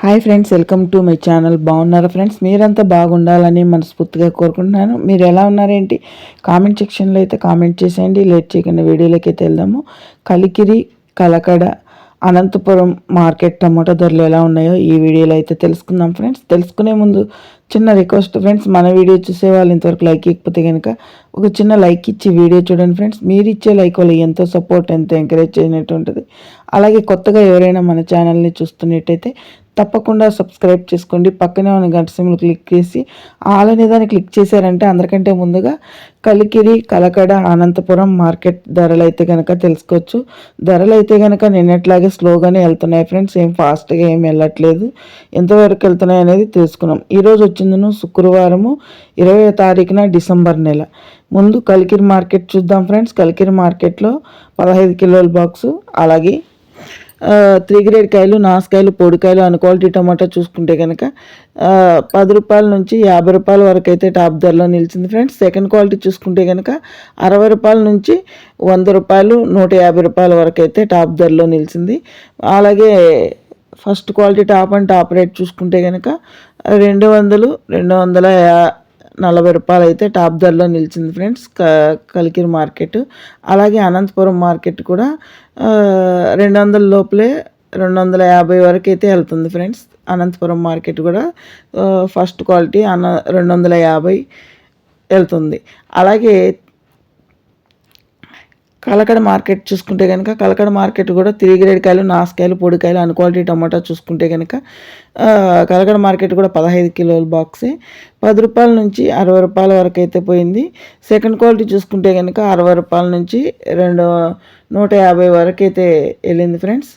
Hi friends welcome to my channel. బాగున్నారా friends? మీరంతా బాగుండాలని మనస్ఫూర్తిగా కోరుకుంటున్నాను. మీరు ఎలా ఉన్నారేంటి? కామెంట్ సెక్షన్లో అయితే కామెంట్ చేసేయండి. లేట్ చేయకుండా వీడియోలోకి అయితే వెళ్దాము. కలికిరి కలకడ అనంతపురం మార్కెట్ టమాటో ధరలు ఎలా ఉన్నాయో ఈ వీడియోలో అయితే తెలుసుకుందాం ఫ్రెండ్స్. తెలుసుకునే ముందు చిన్న రిక్వెస్ట్ ఫ్రెండ్స్ మన వీడియో చూసే వాళ్ళు ఇంతవరకు లైక్ ఇకపోతే కనుక ఒక చిన్న లైక్ ఇచ్చి వీడియో చూడండి ఫ్రెండ్స్. మీరు ఇచ్చే లైక్ వల్ల ఎంతో సపోర్ట్ ఎంతో ఎంకరేజ్ చేయనట్టు ఉంటుంది. అలాగే కొత్తగా ఎవరైనా మన ఛానల్ని చూస్తున్నట్టయితే తప్పకుండా సబ్స్క్రైబ్ చేసుకోండి. పక్కనే ఉన్న గంట సిమ్లు క్లిక్ చేసి ఆల్ అనే దాన్ని క్లిక్ చేశారంటే అందరికంటే ముందుగా కలికిరి కలకడ అనంతపురం మార్కెట్ ధరలు అయితే కనుక తెలుసుకోవచ్చు. ధరలు అయితే కనుక నిన్నట్లాగే స్లోగానే వెళ్తున్నాయి ఫ్రెండ్స్. ఏం ఫాస్ట్గా ఏం వెళ్ళట్లేదు. ఎంతవరకు వెళ్తున్నాయి అనేది తెలుసుకున్నాం. ఈరోజు వచ్చిందను శుక్రవారము ఇరవై తారీఖున డిసెంబర్ నెల. ముందు కలికిరి మార్కెట్ చూద్దాం ఫ్రెండ్స్. కలికిరి మార్కెట్లో పదహైదు కిలోల బాక్సు అలాగే త్రీ గ్రేడ్ కాయలు నాసుకాయలు పొడికాయలు అన్ క్వాలిటీ టమాటా చూసుకుంటే కనుక పది రూపాయల నుంచి యాభై రూపాయల వరకు అయితే టాప్ ధరలో నిలిచింది ఫ్రెండ్స్. సెకండ్ క్వాలిటీ చూసుకుంటే కనుక అరవై రూపాయల నుంచి వంద రూపాయలు నూట యాభై రూపాయల వరకు అయితే టాప్ ధరలో నిలిచింది. అలాగే first quality top and top rate చూసుకుంటే కనుక రెండు వందలు రెండు వందల నలభై రూపాయలు అయితే టాప్ ధరలో నిలిచింది ఫ్రెండ్స్ క కలికిరి మార్కెట్. అలాగే అనంతపురం మార్కెట్ కూడా రెండు వందల లోపలే రెండు వందల యాభై వరకు అయితే వెళ్తుంది ఫ్రెండ్స్. అనంతపురం మార్కెట్ కూడా ఫస్ట్ క్వాలిటీ అన రెండు వందల యాభై వెళ్తుంది. అలాగే కలకడ మార్కెట్ చూసుకుంటే కనుక కలకడ మార్కెట్ కూడా త్రీ గ్రేడ్ కాయలు నాసుకాయలు పొడికాయలు అన్ క్వాలిటీ టమాటా చూసుకుంటే కనుక కలకడ మార్కెట్ కూడా పదహైదు కిలోల బాక్సే పది రూపాయల నుంచి అరవై రూపాయల వరకు అయితే పోయింది. సెకండ్ క్వాలిటీ చూసుకుంటే కనుక అరవై రూపాయల నుంచి రెండు నూట యాభై వరకు అయితే వెళ్ళింది friends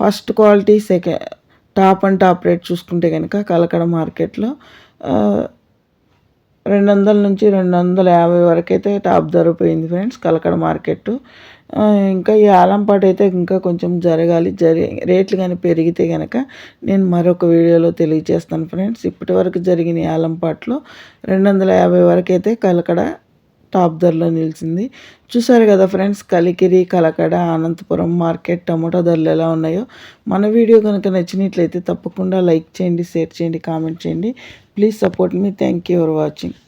first quality second top and top rate చూసుకుంటే కనుక కలకడ మార్కెట్లో రెండు వందల నుంచి రెండు వందల యాభై వరకు అయితే టాప్ ధర పోయింది ఫ్రెండ్స్ కలకడ మార్కెట్ ఇంకా ఈ ఆలంపాటు అయితే ఇంకా కొంచెం జరగాలి జరి రేట్లు కానీ పెరిగితే కనుక నేను మరొక వీడియోలో తెలియజేస్తాను ఫ్రెండ్స్. ఇప్పటి వరకు జరిగిన ఆలంపాట్లో రెండు వందల యాభై వరకు అయితే కలకడ టాప్ ధరలో నిలిచింది. చూసారు కదా friends Kalikiri Kalakada Anantapuram market tomato ధరలు ఎలా ఉన్నాయో. మన వీడియో కనుక నచ్చినట్లయితే తప్పకుండా లైక్ చేయండి షేర్ చేయండి కామెంట్ చేయండి. Please support me. Thank you for watching.